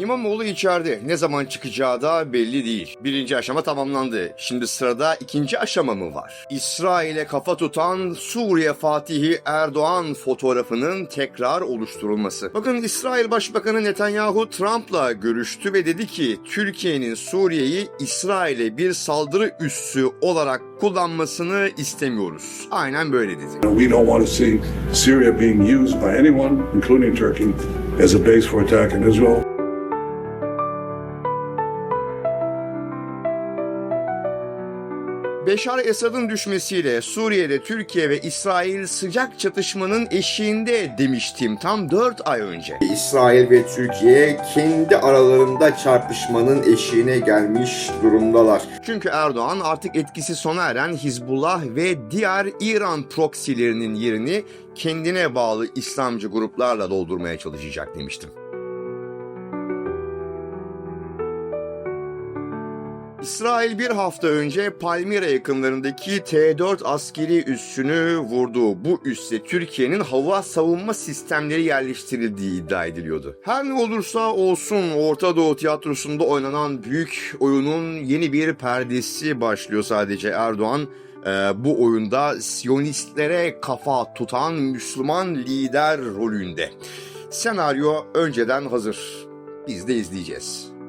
İmamoğlu içeride. Ne zaman çıkacağı da belli değil. Birinci aşama tamamlandı. Şimdi sırada ikinci aşama mı var? İsrail'e kafa tutan Suriye Fatihi Erdoğan fotoğrafının tekrar oluşturulması. Bakın İsrail Başbakanı Netanyahu Trump'la görüştü ve dedi ki Türkiye'nin Suriye'yi İsrail'e bir saldırı üssü olarak kullanmasını istemiyoruz. Aynen böyle dedi. We don't want to see Syria being used by anyone, including Turkey, as a base for attack in Israel. Beşar Esad'ın düşmesiyle Suriye'de Türkiye ve İsrail sıcak çatışmanın eşiğinde demiştim tam 4 ay önce. İsrail ve Türkiye kendi aralarında çarpışmanın eşiğine gelmiş durumdalar. Çünkü Erdoğan artık etkisi sona eren Hizbullah ve diğer İran proksilerinin yerini kendine bağlı İslamcı gruplarla doldurmaya çalışacak demiştim. İsrail bir hafta önce Palmyra yakınlarındaki T-4 askeri üssünü vurdu. Bu üsse Türkiye'nin hava savunma sistemleri yerleştirildiği iddia ediliyordu. Her ne olursa olsun Orta Doğu tiyatrosunda oynanan büyük oyunun yeni bir perdesi başlıyor sadece Erdoğan. e, bu oyunda Siyonistlere kafa tutan Müslüman lider rolünde. Senaryo önceden hazır. Biz de izleyeceğiz.